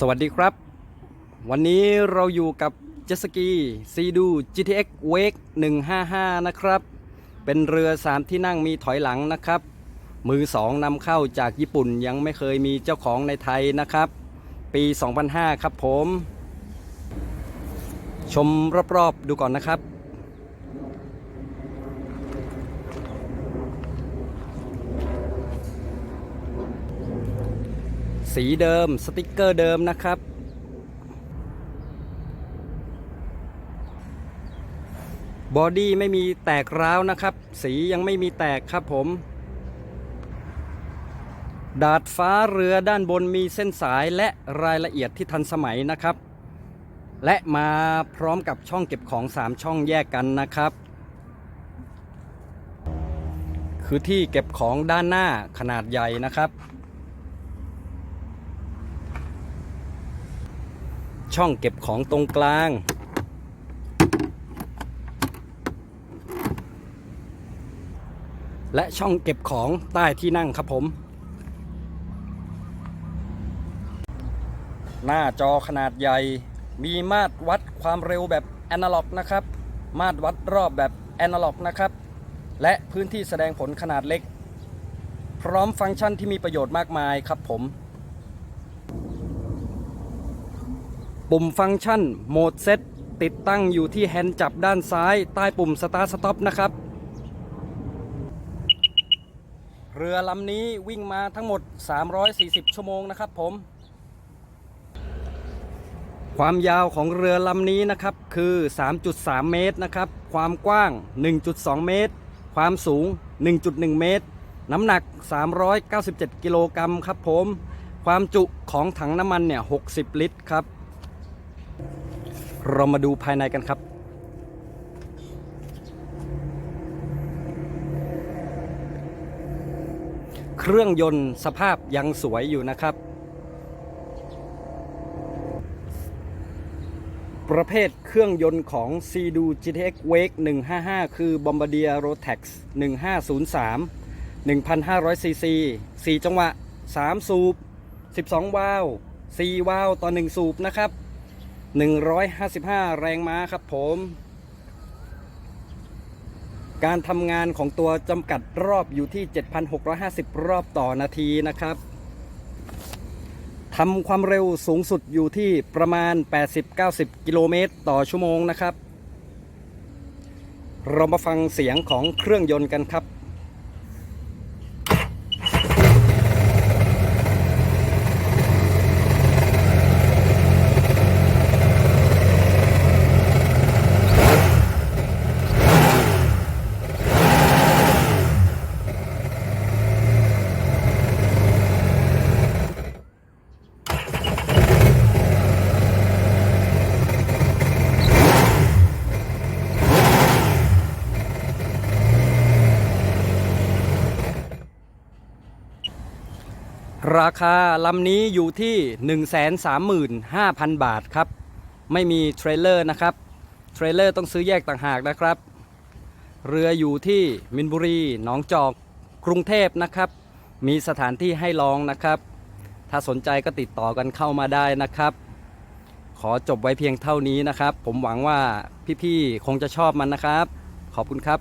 สวัสดีครับ วันนี้เราอยู่กับเจสกีซีดู GTX Wake 155 นะครับ เป็นเรือ 3 ที่นั่งมีถอยหลังนะครับ มือสองนำเข้าจากญี่ปุ่นยังไม่เคยมีเจ้าของในไทยนะครับ ปี 2005 ครับผม ชมรอบๆดูก่อนนะครับ สีเดิมสติกเกอร์เดิมนะครับ บอดี้ไม่มีแตกร้าวนะครับ สียังไม่มีแตกครับผม ดาดฟ้าเรือด้านบนมีเส้นสายและรายละเอียดที่ทันสมัยนะครับ และมาพร้อมกับช่องเก็บของ 3 ช่องแยกกันนะครับคือที่เก็บของด้านหน้าขนาดใหญ่นะครับ ช่องเก็บของตรงกลาง และช่องเก็บของใต้ที่นั่งครับผม หน้าจอขนาดใหญ่ มีมาตรวัดความเร็วแบบแอนะล็อกนะครับ มาตรวัดรอบแบบแอนะล็อกนะครับ และพื้นที่แสดงผลขนาดเล็ก พร้อมฟังก์ชันที่มีประโยชน์มากมายครับผม ปุ่มฟังก์ชันโหมดเซตติดตั้งอยู่ที่แฮนด์จับด้านซ้าย ใต้ปุ่มสตาร์ t สต็อปนะครับ เรือลำนี้วิ่งมาทั้งหมด 340 ชั่วโมงนะครับผม ความยาวของเรือลำนี้นะครับคือ 3.3 เมตรนะครับ ความกว้าง 1.2 เมตร ความสูง 1.1 เมตร น้ำหนัก 397 กิโลกรัมครับผม ความจุของถังน้ำมันเนี่ย 60 ลิตรครับ เรามาดูภายในกันครับ เครื่องยนต์สภาพยังสวยอยู่นะครับ ประเภทเครื่องยนต์ของ c d u GTX Wake 155 คือ Bombardier Rotax 1503 1,500 cc 4 จังหวะ 3 สูบ 12 วาล์ว4วาล์วต่อ 1 สูบนะครับ 155 แรงม้าครับผม การทำงานของตัวจำกัดรอบอยู่ที่ 7,650 รอบต่อนาทีนะครับทำความเร็วสูงสุดอยู่ที่ประมาณ 80-90 กิโลเมตรต่อชั่วโมงนะครับ เรามาฟังเสียงของเครื่องยนต์กันครับ ราคาลำนี้อยู่ที่ 135,000 บาทครับ ไม่มีเทรลเลอร์นะครับ เทรลเลอร์ต้องซื้อแยกต่างหากนะครับ เรืออยู่ที่มินบุรี หนองจอก กรุงเทพนะครับ มีสถานที่ให้ลองนะครับ ถ้าสนใจก็ติดต่อกันเข้ามาได้นะครับ ขอจบไว้เพียงเท่านี้นะครับ ผมหวังว่าพี่ๆคงจะชอบมันนะครับ ขอบคุณครับ